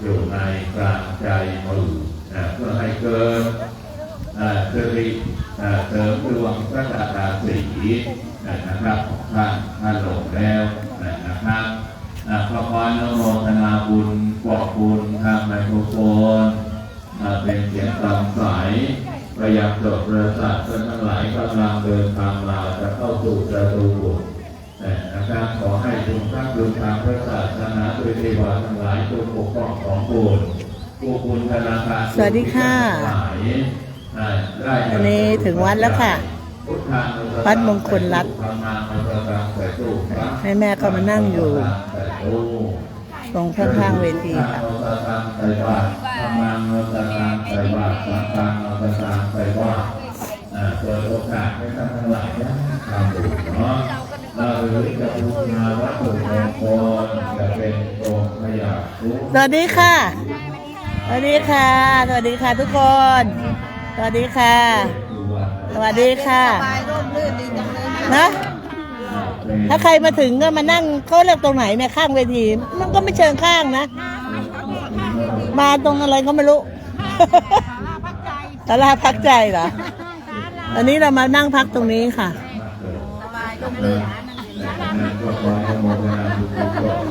อยู่ในกลางใจมือนะเพื่อให้เกิดสิริเสริมดวงพระราชาสีนะครับของท่านท่านลงแล้วนะครับอ่าขอความอนุโมทนาบุญกอบบุญทางไมโครโฟนเป็นเสียงตามสายพยายามจดประสาทจนทั้งหลายกำลังเดินทางมาจะเข้าสู่ประตูบุญนะครับขอให้ทุกท่านดูทางพระศาสนาโดยเทวาทั้งหลายจงปกป้องของบุญผู้บุญธนาคารสวัสดีค่ะทั้งหลายอ่าได้อันนี้ถึงวัดแล้วค่ะพุทธานุสติวัดมงคลรัตน์ธรรมานุสติใส่ตู้พระให้แม่ก็มานั่งอยู่ใส่ตู้ตรงข้างๆเวทีค่ะพุทธานุสติใส่บาตรธรรมานุสติใส่บาตรสังฆานุสติใส่บาตรอ่าเปิดโอกาสให้ท่านทั้งหลายนะทำบุญเนาะ เราหรือจะพูดมาวัตถุมงคลจะเป็นองค์พยาครุสวัสดีค่ะ สวัสดีค่ะ สวัสดีค่ะทุกคน สวัสดีค่ะ สวัสดีค่ะนะถ้าใครมาถึงก็มานั่งเขาเรียกตรงไหนเนี่ยข้างเวที มันก็ไม่เชิงข้างนะ มาตรงอะไรก็ไม่รู้ตลาพักใจเหรออันนี้เรามานั่งพักตรงนี้ค่ะ ก็ขออนุโมทนาบุญกุศล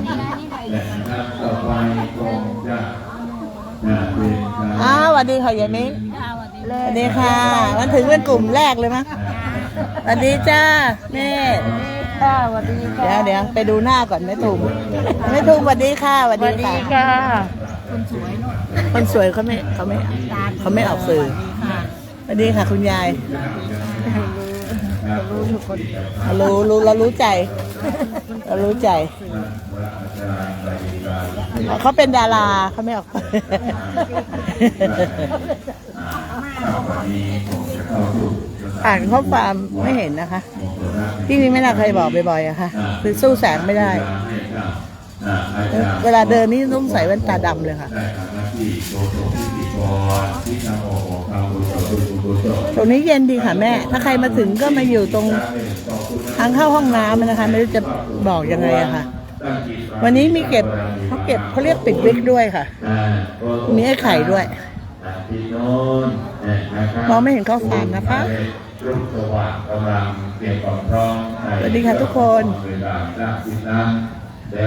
และนะครับต่อไปคงจะจะเป็นการอ้าวสวัสดีค่ะยายมิ้งสวัสดีค่ะ มันถึงเป็นกลุ่มแรกเลยมั้งสวัสดีจ้าแม่ค่ะสวัสดีค่ะเดี๋ยวเดี๋ยวไปดูหน้าก่อนแม่ถูกแม่ถูกสวัสดีค่ะสวัสสวัสดีดีค่ะค่ะคนสวยเขาไม่เขาไม่เขาไม่ออกสื่อสวัสดีค่ะคุณยาย รู้ทุกคนรู้รู้เรารู้ใจเรารู้ใจเขาเป็นดาราเขาไม่ออกอ่านข้อความไม่เห็นนะคะพี่นี่ไม่น่าเคยบอกบ่อยๆอะค่ะคือสู้แสงไม่ได้ เวลาเดินนี่ต้องใส่แว่นตาดำเลยค่ะ ได้ทำหน้าที่โตโตพิธีกรที่นำออกของความบุญต่อบุญกุศลตรงนี้เย็นดีค่ะแม่ ถ้าใครมาถึงก็มาอยู่ตรงทางเข้าห้องน้ำนะคะ ไม่รู้จะบอกยังไงอะค่ะ วันนี้มีเก็บเขาเก็บเขาเรียกปิดวิกด้วยค่ะ มีไอ้ไข่ด้วย มองไม่เห็นข้อความนะคะรุ่งสว่างกำลังเตรียมความพร้อมสวัสดีค่ะทุกคน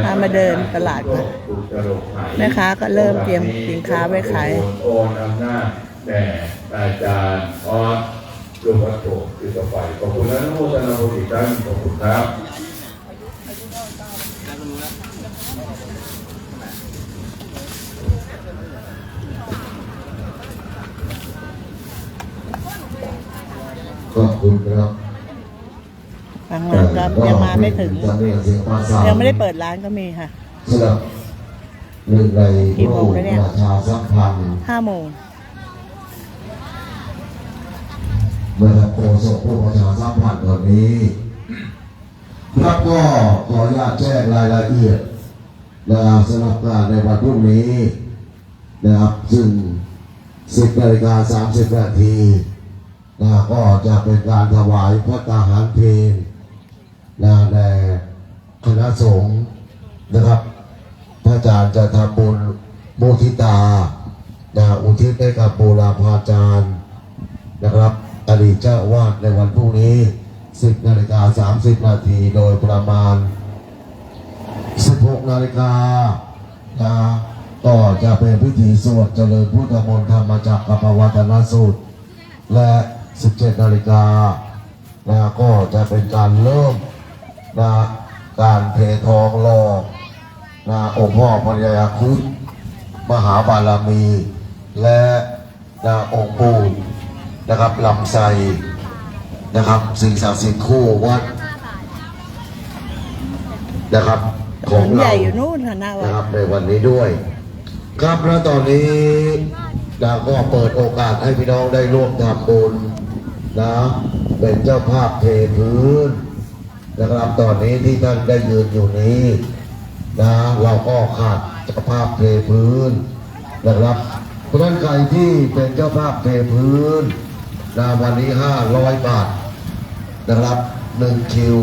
พามาเดินตลาดค่ะแม่ค้าก็เริ่มเตรียมสินค้าไว้ขายโอนอำนาจแด่อาจารย์ออสลูกวัดโตคือต่อไปขอบคุณและโมทนาบุญอีกครั้งขอบคุณครับขอบคุณครับ บางร้านก็ยังมาไม่ถึงจำเนียงเสียงภาษายังไม่ได้เปิดร้านก็มีค่ะสำหรับหนึ่งในกี่โมผู้งแล้วเนี่ยประชาสัมพันธ์ห้าโมงเมื่อโฆษกผู้ประชาสัมพันธ์คนนี้ครับก็ขออนุญาตแจ้งรายละเอียดนะครับสำหรับการในวันพรุ่งนี้นะครับซึ่ง10นาฬิกา30นาทีนะก็จะเป็นการถวายพระตาหารเพลง นะแด่คณะสงฆ์นะครับ พระอาจารย์จะทำบุญโมทิตานะอุทิศให้กับบูรพาจารย์นะครับอดีตเจ้าวาดในวันพรุ่งนี้ 10นาฬิกา30 นาทีโดยประมาณ 16นาฬิกานะก็จะเป็นพิธีสวดเจริญพุทธมนต์ธรรมจักรกับปวัตนสูตร และ 17นาฬิกานะก็จะเป็นการเริ่ม นะการเททองหล่อนะองค์พ่อพญายาครุฑมหาบารมี และนะองค์ปู่นะครับลำไสนะครับสิ่งศักดิ์สิทธิ์คู่วัดนะครับถขอนงนใหเราญ่อยู่นู่นค่ะหน้าวันะดครับในวันนี้ด้วย ครับแล้วตอนนี้เราก็เปิดโอกาสให้พี่น้องได้ร่วมทำบุญนะเป็นเจ้าภาพเทพื้น นะครับตอนนี้ที่ท่านได้ยืนอยู่นี้นะเราก็ขาดเจ้าภาพเทพื้นนะครับเพราะฉะนั้นใครที่เป็นเจ้าภาพเทพื้นนะวันนี้ห้าร้อยบาทนะครับหนึ่งคิว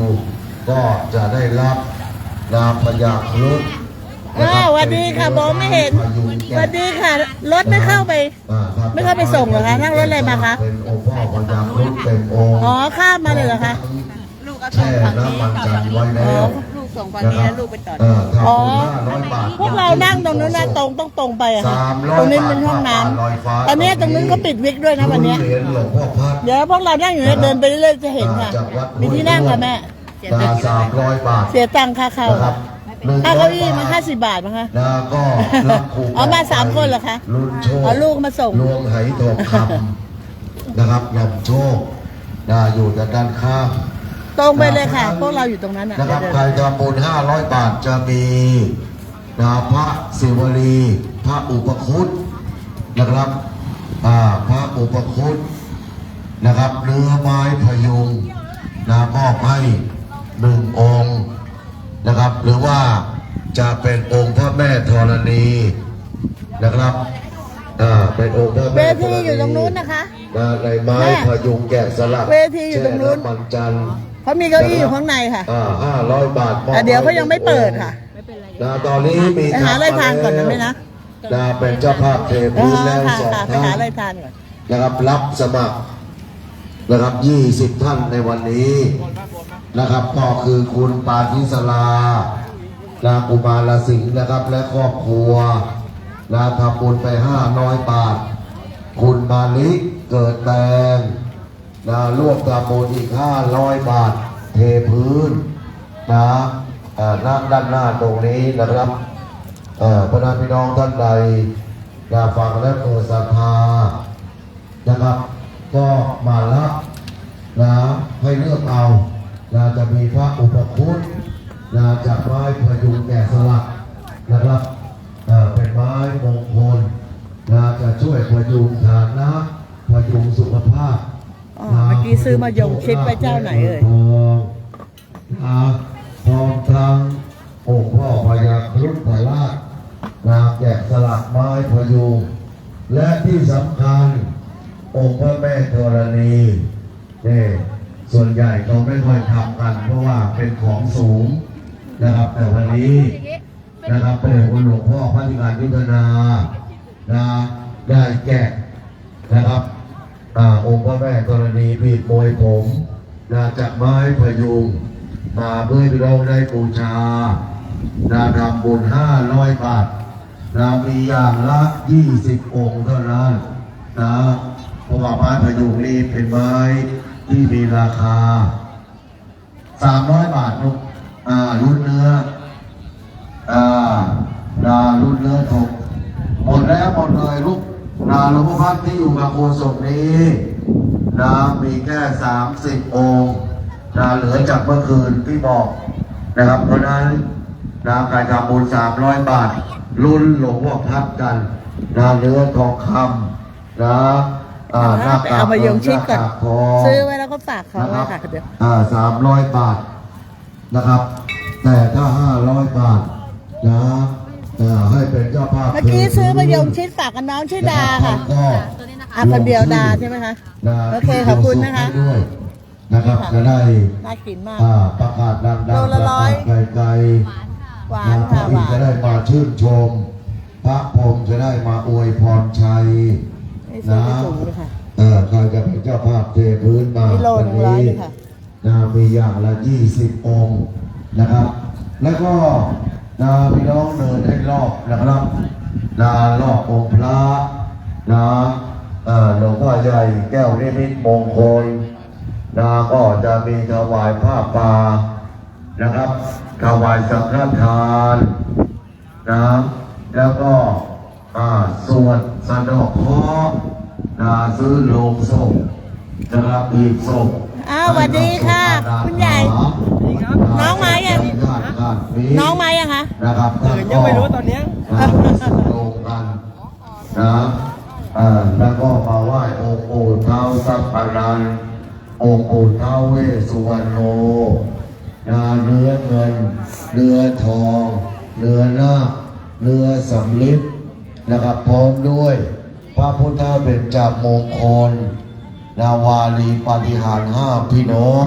ก็จะได้รับนามพยาครุฑอ้าวสวัสดีค่ะมองไม่เห็นสวัสดีค่ะ รถไม่เข้าไปอ่าครับไม่เข้าไปส่งเหรอคะนั่งรถอะไรมาคะเป็นองค์พ่อพญาครุฑเป็นองค์อ๋อข้ามมาเลยเหรอคะลู กเอาส่แช่งฝั่งน้ำนี้มันต่อจันฝั่งทร์นี้ไว้แล้วลูกส่งฝั่งนี้แล้วลูกไปต่อเออทำอ๋อบุญห้าร้อยบาทพวกเรานั่งตรงนู้นนะตรงต้องตรงไปอะค่ะสามร้อยตรงนี้บาทเป็นห้องน้ผ่าลอยฟ้าำตอนนี้ตรงนู้นก็ปิดวิกด้วยนะวันเนี้ยเหรียญหลวงพ่อพัดเดี๋ยวพวกเรานั่งอยู่เนี่ยเดินไปเรื่อยๆจะเห็นค่ะจากวัดมีที่นั่งค่ะแม่นาสามร้อยบาทเสียตังค่าเข้านะครับหนึ่งค่าร้เก้าอยอี้มาบาทห้าสิบบาทมั้งคะนะก็รับครูอ๋อมาสามคนเหรอคะรุ่นโชคอ๋อลูกมาส่งลวงไหทองคำนะครับนำโชคนะอยู่จากด้านข้าง ตรงไปเลยค่ะ พวกเราอยู่ตรงนั้นอะนะครับเดี๋ยวใครทำบุญ500 บาทจะมีนะพระศิวลี พระอุปคุตนะครับอ่าพระอุปคุตนะครับเนื้อไม้พยุงนะมอบให้หนึ่งองค์นะครับ หรือว่าจะเป็นองค์พระแม่ธรณีนะครับอ่าเป็นองค์พระเวแม่ธรทีณีอยู่ตรงนู้นนะคะนะในไม้แม่พยุงแกะสลักเวทีอยู่ตรงนู้นแช่ำมันจันทร์ เพราะมีเก้าอี้อยู่ข้างในค่ะ อ่าห้าร้อยบาทมอบแต่เดี๋ยวเขายังไม่เปิดค่ะนะตอนนี้มีไปหาอะไรทานก่อนนะแม่นะนะเป็นเจ้าภาพเทเอพื้นอแล้วค่ะสองค่ะไปท่าหานอะไรทานก่อน นะครับรับสมัครนะครับยี่สิบท่านในวันนี้นะครับก็คือคุณปาทิสลาลากุมารสิงห์นะครับ และครอบครัวลาทำบุญไปห้าน้อยบาท คุณมาลิเกิดแตง นะร่วมทำบุญอีกห้าร้อยบาท เทพื้นนะเอ่อณด้านหน้าตรงนี้นะครับเอ่อพนักพี่น้องท่านใดอยากฟังและเปิดศรัทธานะครับ ก็มารับนะให้เลือกเอานะจะมีพระอุปคุตนะจากไม้พยุงแกะสลักนะครับเอ่อเป็นไม้มงคลนะจะช่วยพยุงฐานะพยุงสุขภาพ อ๋อเมื่อกี้ซื้อมายงชิดไปเจ้าไหนเอ่ย ทองนะพร้อมทั้งองค์พ่อพญาครุฑพราชนาแกะสลักไม้พยุงและที่สำคัญ องค์พระแม่ธรณีนี่ส่วนใหญ่เขาไม่ค่อยทำกัน เพราะว่าเป็นของสูงนะครับ แต่วันนี้ นะครับพระเดชคุณหลวงพ่อพระธิการยุทธนานะได้แกะนะครับาองค์พระแม่ธรณีบีบมวยผมนะจากไม้พยุงมาเพื่อเราได้บูชานะทำบุญห้าร้อยบาทนะมีอย่างละยี่สิบองค์เท่านั้นนะเพราะว่าไม้พยุงนี่เป็นไม้ที่มีราคาสามร้อยบาทลูกอ่ารุ่นเนื้ออ่าดารุ่นเนื้อถกหมดแล้วหมดเลยลูก นาหลวงพ่อพัดที่อยู่กับโคศกนี้นะมีแค่สามสิบองค์นะเหลือจากเมื่อคืนที่บอกนะครับ เพราะฉะนั้นนะการทำบุญสามร้อยบาท รุ่นหลวงพ่อพัดกันนะเนื้อทองคำนะอ่าหน้าไปกากเอามายงชิดก่อนหากทองซื้อไว้แล้วก็ฝากเขาไว้ค่ะ เดี๋ยวอ่าสามร้อยบาทนะครับ แต่ถ้าห้าร้อยบาทนะอ่า ให้เป็นเจ้าภาพเมื่อกี้ซื้อมายงชิดฝากกับน้องชื่อดาค่ะก็อะคนเดียวดาใช่ไหมคะนะโอเคขอบคุณนะคะให้ด้วยนะครับจะได้น่ากินมากอ่าประกาศดังๆโลละร้อยประกาศไกลหวาๆนนะพค่ะระหอินทวาร์จะนได้มาชื่นชม พระพรหมจะได้มาอวยพรชัยนี่ซื้อไปถุงเลยค่ะเออใครจะเป็นเจ้าภาพเทพื้นมากิโลหนึ่งร้อยเลยค่ะนะมีอย่างละยี่สิบองค์นะครับ แล้วก็ นะพี่น้องเดินให้รอบนะครับนะรอบองค์พระนะเอ่อหลวงพ่อใหญ่แก้วนิมิตมงคลนะก็จะมีถวายผ้าป่านะครับถวายสังฆทานนะแล้วก็อ่าสวดสะเดอกเคราะห์นะซื้อโลงศพนะครับอีกศพ อ้าวสวัสดีค่ะ คุณใหญ่ น้องมายังน้องมายังคะนะครับท่านก็ยังไม่รู้ตอนนี้สุดโลงกันนะเอ่อแล้วก็มาไหว้องค์ปู่เท้าสัพพะนันองค์ปู่เท้าเวสสุวรรณโนนาเนื้อเงินเนื้อทองเนื้อนาคเนื้อสำลิดนะครับพร้อมด้วย พระพุทธเบญจมงคล นาวาลีปาฏิหาริย์ห้าพี่น้อง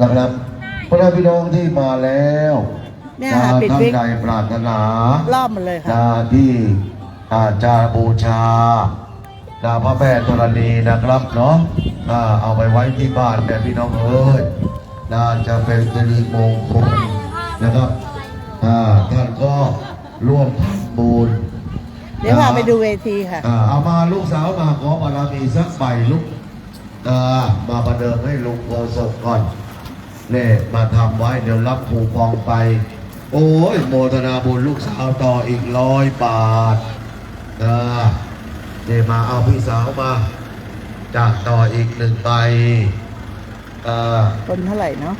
นะครับเพราะฉะนั้นพี่น้องที่มาแล้วเนี่ยค่ะปิดท่านวิกใดปรารถนารอบหมันเลยค่ะนะที่อาจจะบูชานะพระแม่ธรณีนะครับเนาะอ่าเอาไปไว้ที่บ้านเนี่ยพี่น้องเอ้ยน่าจะเป็นสิริมงคลนะครับอ่าท่านก็ร่วมทำบุญเดี๋ยวพาไปดูเวทีค่ะ อ่าเอามาลูกสาวมาขอบารมีสักใบลูกเอ่ามาประเดิมให้ลุงโกศกก่อนเนี่ยมาทำไว้เดี๋ยวรับคูปองไป โอ้ยโมทนาบุญลูกสาวต่ออีกร้อยบาทอ่าเนี่ยมาเอาพี่สาวมาจากต่ออีกหนึ่งใบอ่าคนเท่าไหร่เนาะ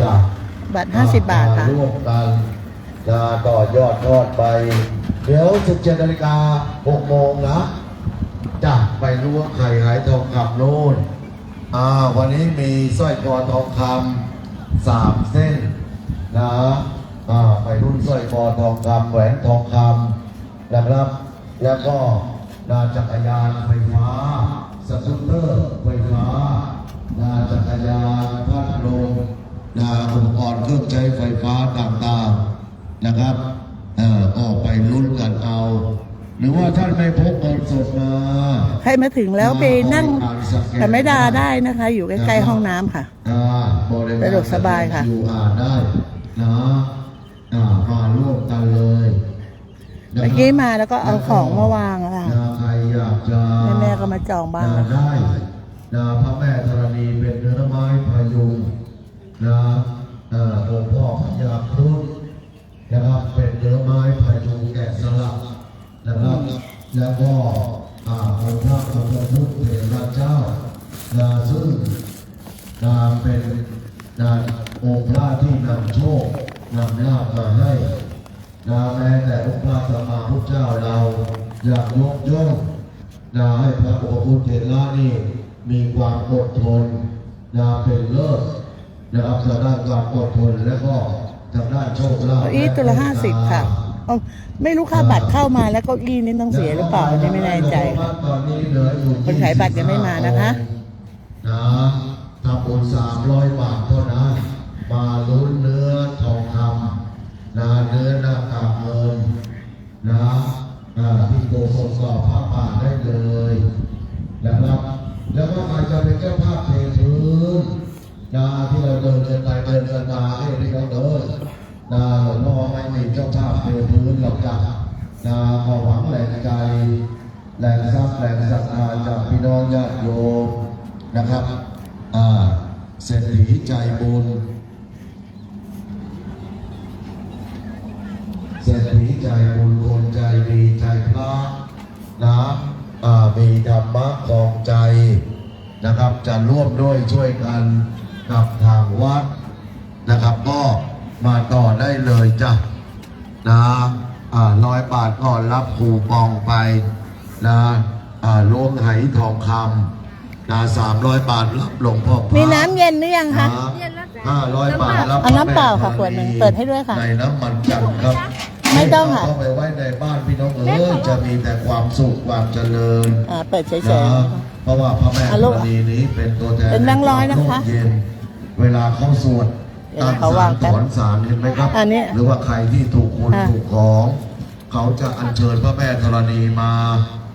จากบัตรห้าสิบบาทค่ะ ร่วมกันจะต่อยอดทอดไป เดี๋ยว 17นาฬิกา6โมงนะจะไปล้วงไข่หายทองคำโน่นอ่าวันนี้มีสร้อยคอทองคำสามเส้นนะอ่าไปรุ่นสร้อยคอทองคำแหวนทองคำนะครับ แล้วก็นาจักรยานไฟฟ้าสกูตเตอร์ไฟฟ้านาจักรยานพัดลมนาอุปกรณ์เครื่องใช้ไฟฟ้าต่างๆนะครับ ก็ไปลุ้นกันเอา หรือว่าท่านไม่พกเงินสดมาใครมาถึงแล้วไปนั่งกับแม่ดาได้นะคะ อยู่ใกล้ๆห้องน้ำค่ะอ่าบริเวณสะดวกสบายค่ะอยู่อ่านได้นะอ่ามาร่วมกันเลยนะเมื่อครับกี้มาแล้วก็เอาของมาวางอะค่ะนะใครอยากจะแม่ๆก็มาจองบ้างนะได้นะพระแม่ธรณีเป็นเนื้อไม้พยุงนะเอ่อองค์พ่อพญาครุฑ นะครับเป็นเนื้อไม้พยุแกะสลักนะครับ แล้วก็อ่าองค์พระองค์พระพุทธเถระเจ้านะซึ่งนะเป็นนะองค์พระที่นำโชคนำลาภมาให้นะแม้แต่องค์พระสัมมาพุทธเจ้าเราอยากยกย่องนะให้พระอษฐ์พุทธเถระนี่มีความอดทนนะเป็นเลิศนะครับทางด้านความอดทนและก็ ทางด้านโชคลาภเก้าอี้ตัวละห้าสิบค่ะเอาไม่รู้ค่าบัตรเข้ามาแล้วเก้าอี้นี่ต้องเสียหรือเปล่าอันนี่ไม่แน่ใจค่ะ ตอนนี้เหลืออยู่คนขายบัตรยังไม่มานะคะ นะทำบุญสามร้อยบาทเท่านั้น มาลุ้นเนื้อทองคำนะเนื้อหน้ากากเงินนะอ่าที่โกศลก็ผ้าป่าได้เลยนะครับแล้วก็ใครจะเป็นเจ้าภาพเทพื้น นะที่เราเดินเดินไปเดินกันาให้ที่เราเดินนะหลวงพ่อไม่มีเจ้าภาพเทพื้นหรอกจ้ะนะขอหวังแหล่งใจแหล่งทรัพย์แหล่งศรัทธาจากพี่น้องญาติโยมนะครับอ่าเศรษฐีใจบุญเศรษฐีใจบุญคนใจดีใจพระนะอ่ามีธรรมะของใจนะครับจะร่วมด้วยช่วยกัน กับทางวัดนะครับ ก็มาต่อได้เลยจ้ะนะอ่าร้อยบาทก็รับคูปองไปนะอ่าล้วงไหทองคำนะสามร้อยบาทรับหลวงพ่อพระมีน้ำเย็นหรือยังคะ ห้าร้อยบาทรับเอาน้ำเปล่าค่ะขวดหนึ่งเปิดให้ด้วยค่ะในน้ำมันจันทร์ครับไม่ต้องค่ะ เข้าไปไว้ในบ้านพี่น้องเอ๋ยจะมีแต่ความสุขความเจริญ อ่าเปิดเฉยนะๆ เพราะว่าพระแม่อะธลูกรณีนี้เป็นตัวแทนเป็นแบงค์ร้อยนะคะใวามร่มเย็น เวลาเข้าสวดเดี๋ยวตั้งเขาสาวางรแป๊บถอนสารเห็นไหมครับ อันนี้หรือว่าใครที่ถูกคุณอะถูกของ เขาจะอัญเชิญพระแม่ธรณีมา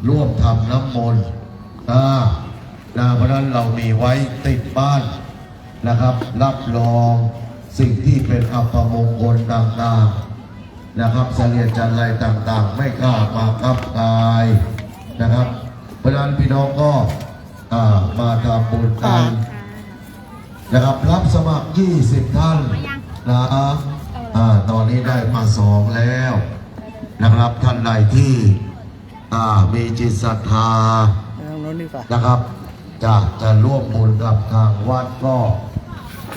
ร่วมทำน้ำมนต์อ่านะเพราะฉะนั้นเรามีไว้ติดบ้านนะครับ รับรองสิ่งที่เป็นอัปมงคลต่างๆนะครับเสลียดจันไรต่างๆ ไม่กล้ามากับกายนะครับ เพราะฉะนั้นพี่น้องก็อ่ามาทำบุญกันค่ะ นะครับรับสมัคร 20 ท่านนะอ่าตอนนี้ได้มาสองแล้วนะครับท่านใดที่อ่ามีจิตศรัทธาตรงนู้นดีกว่านะครับจะจะร่วมบุญกับทางวัดก็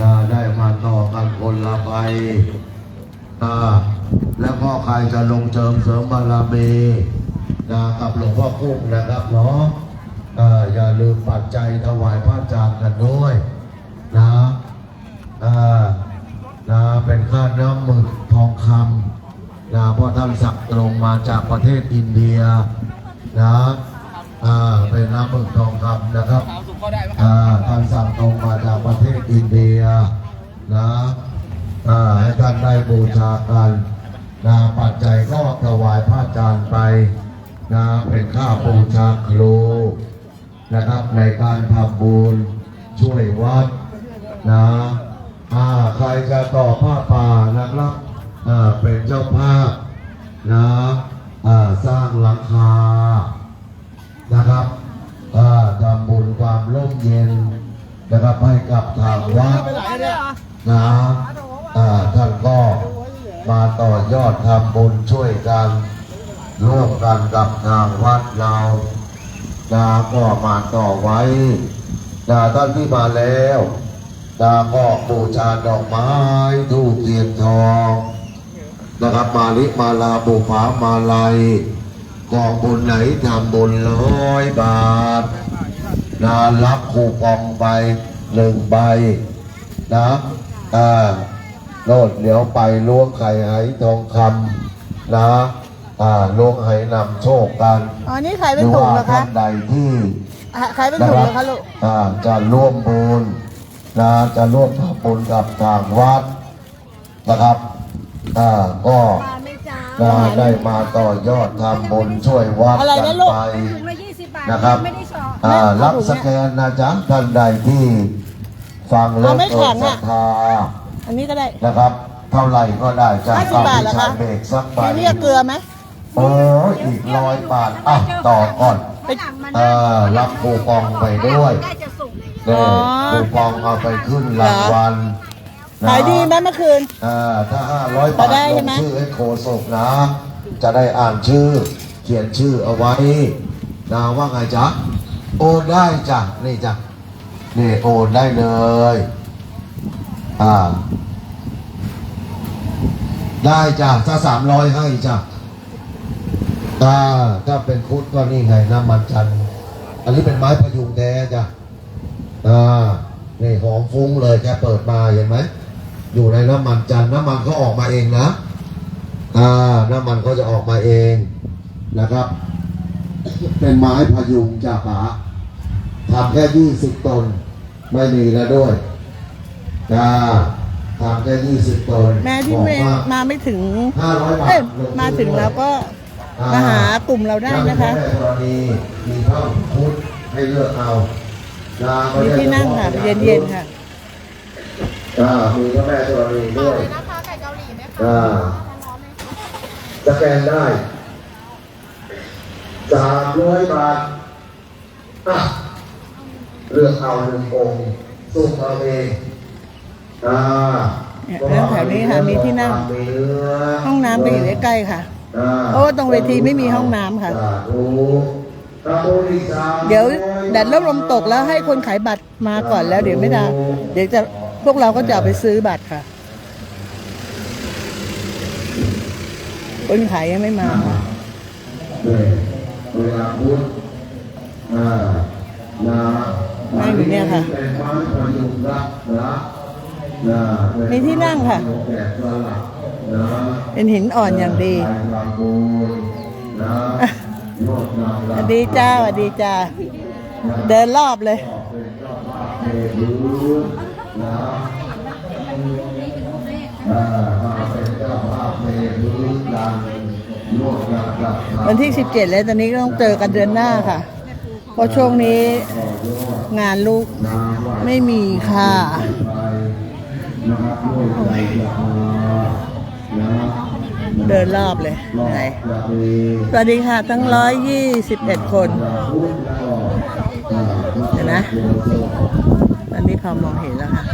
จะได้มาต่อกันคนละใบอ่าแล้วก็ใครจะลงเจิมเสริมบารมีนะกับหลวงพ่อคุ้มนะครับเนาะอ่าอย่าลืมปัจจัยถวายพระอาจารย์กันด้วย นะอ่านะเป็นค่าน้ำหมึกทองคำนะเพราะท่านสั่งตรงมาจากประเทศอินเดียนะอ่าเป็นน้ำหมึกทองคำนะครับอ่าท่านสั่งตรงมาจากประเทศอินเดียนะอ่าให้ท่านได้บูชากันนะปัจจัยก็ถวายพระอาจารย์ไปนะเป็นค่าบูชาครูนะครับในการทำบุญช่วยวัด นะอ่าใครจะต่อผ้าป่านะครับอ่าเป็นเจ้าภาพนะอ่าสร้างหลังคานะครับอ่าทำบุญความร่มเย็นนะครับให้กับทางวัดนะอ่าท่านก็มาต่อยอดทำบุญช่วยกันร่วมกันกับทางวัดเรานะก็มาต่อไว้นะท่านที่มาแล้ว นะก็บูชาดอกไม้ทูปเทียนทองนะครับมาลิมาลาบุภามาลัยกองบุญไหนทำบุญร้อยบาทนะรับคูปองไปหนึ่งใบนะอ่าโนดเดี๋ยวไปล้วงไข่ไหทองคำนะอ่าล้วงไหนำโชคกันอ๋อนี่ขายหเป็นรือถุงว่าเหรอท่าคะนใดที่อะขายเป็นนะถุงคเหรัรอคะลูกอ่าจะร่วมบุญ นะจะร่วมทำบุญกับทางวัดนะครับอ่าก็นะได้มาต่อยอดทำบุญช่วยวัดอะไรกันะนลูกไปถุงละยี่สิบบาทนะครับไม่ได้สอบอ่ารับสแกนนะจ๊ะท่านใดที่ฟังแล้วเอาไม่เกิแข็ดงศรัอะทธาอันนี้ก็ได้นะครับ เท่าไหร่ก็ได้จากห้าสิบบาทเหรอคะชาเบรกสักใบอันนี้เกลือไหมโอ้ยอีกร้อยบาทอะต่อก่อนไปเอ่ารับคูปองไปด้วยได้จะสุก นี่อ๋อคูปองเอาไปขึ้นรางวัลนะขายดีไหมเมื่อคืน อ่าถ้าห้าร้อยพอบาทได้ลใช่งไหม ชื่อให้โคศกนะ จะได้อ่านชื่อ เขียนชื่อเอาไว้นะว่าไงจ๊ะ โอนได้จ้ะ นี่จ้ะ นี่โอนได้เลย อ่า ได้จ้ะถ้าสามร้อยให้จ้ะถ้าถ้าเป็นคุดก็นี่ไงน้ำมันจันทร์อันนี้เป็นไม้พยุงแท้จ้ะอ่านี่หอม ฟุ้งเลยแค่เปิดมาเห็นไหมอยู่ในน้ำมันจันทร์น้ำมันก็ออกมาเองนะอ่าน้ำมันก็จะออกมาเองนะครับ เป็นไม้พยุงจากป่าทำแค่ยี่สิบตน ไม่มีแล้วด้วยอ่าทำแค่ยี่สิบตนแม่ที่บอกไม่ว่ามาไม่ถึงห้าร้อยบาทเอ้ยลงมาถึงแล้วก็อ่มาหากลุ่มเราได้นะคะยังมีแม่กรณีมีพระพุทธให้เลือกเอานะก็มีได้ที่นั่งค่ะเย็นๆค่ะ อ่ามีพระแม่ธรณีด้วยนะคะไก่เกาหลีไหมคะอ่าสแกนได้สามร้อยบาทอะเลือกเอาหนึ่งองค์สุ่มเอาเองอ่าเนี่ยเรื่องแถวนี้ค่ะมีที่นั่งมีเนื้อห้องน้ำก็อยู่ใกล้ๆค่ะ อ่าโอ้ตรงเวทีไม่มีห้องน้ำค่ะ สาธุพระโพธิสัตว์เดี๋ยวแดดเริ่มลมตกแล้วให้คนขายบัตรมาก่อนแล้วเดี๋ยวไม่ได้เดี๋ยวจะ พวกเราก็จะเอาไปซื้อบัตรค่ะ คนขายยังไม่มาค่ะเนี่ยเวลาพุทธอ่านะนั่งอยู่เนี่ยค่ะ เป็นไม้พยุงรักรักนะมีที่นั่งค่ะแกะสลักนะเป็นหินอ่อนอย่างดีลายลำพูนนะโลดนางสลำวัสดีจ้าสวัสดีจ้า เดินรอบเลย เป็นเจ้าภาพเทพื้น นะมาเป็นเจ้าภาพเทพื้นกันโลดนางลำวันที่ 17 แล้วตอนนี้ก็ต้องเจอกันเดือนหน้าค่ะ เพราะช่วงนี้งานลูกไม่มีค่ะเดินรอบเลยไหนสวัสดีค่ะ ทั้ง121คนเดี๋ยวนะตอ นนี้พอมองเห็นแล้วค่ะ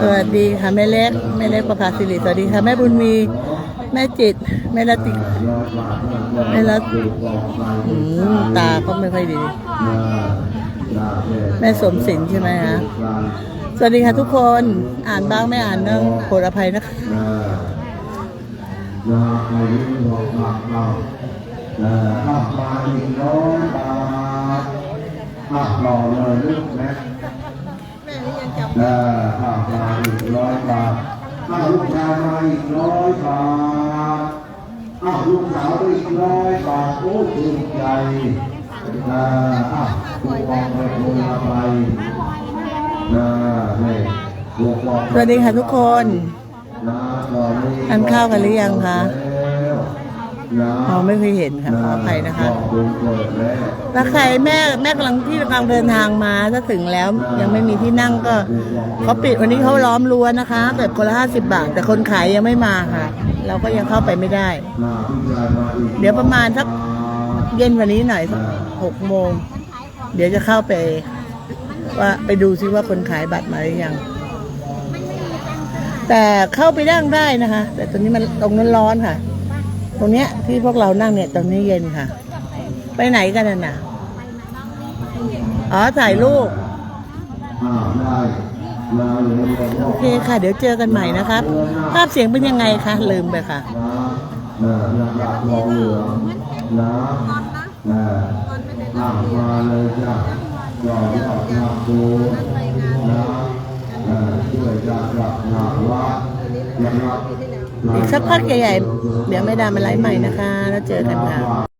สวัสดีค่ะแม่เล็กแม่เล็กประภาสิริสวัสดีค่ะแม่บุญมีแม่จิตแม่ละติแม่ละอืมตาก็ไม่ค่อยดี แม่สมศิลป์ใช่ไหมคะสวัสดีค่ะทุกคนอ่านบ้างไม่อ่านเนื่องโปรดอภัยนะคะนาอายุของเราเราข้ามา อีกร้าทข้ารอเลยลูกนะแม่นี่ยังจับเออข้ามาอีกร้อยบาทข้าลูกชายมาอีกร้อยบาทอ้าวลูกสาวอีกร้อยบาทโอ้ตื่นใจเอออ้าวคุณมองไปคุณมาไปเออนี่สวัสดีค่ะทุกคนทานข้าวกันหรือยังคะ อ๋อไม่เคยเห็นค่ะขออภัยนะคะถ้าใครแม่แม่กำลังที่กำลังเดินทางมาถ้าถึงแล้วยังไม่มีที่นั่งก็เขาปิดวันนี้เขาล้อมรั้วนะคะแบบคนละห้าสิบบาท แต่คนขายยังไม่มาค่ะ เราก็ยังเข้าไปไม่ได้ เดี๋ยวประมาณสักเย็นวันนี้หน่อยสักหกโมง เดี๋ยวจะเข้าไป ว่าไปดูซิว่าคนขายบัตรมาหรือยังแต่เข้าไปนั่งได้นะคะ แต่ตรงนี้มันตรงนั้นร้อนค่ะ ตรงเนี้ยที่พวกเรานั่งเนี่ยตรงนี้เย็นค่ะ ไปไหนกันน่ะน่ะอ๋อถ่ายรูปโอเคค่ะ เดี๋ยวเจอกันใหม่นะครับ ภาพเสียงเป็นยังไงคะลืมไปค่ะนะ อีกสักพักใหญ่ๆ เดี๋ยวไม่ดามาไลฟ์ใหม่นะคะ แล้วเจอกันค่ะ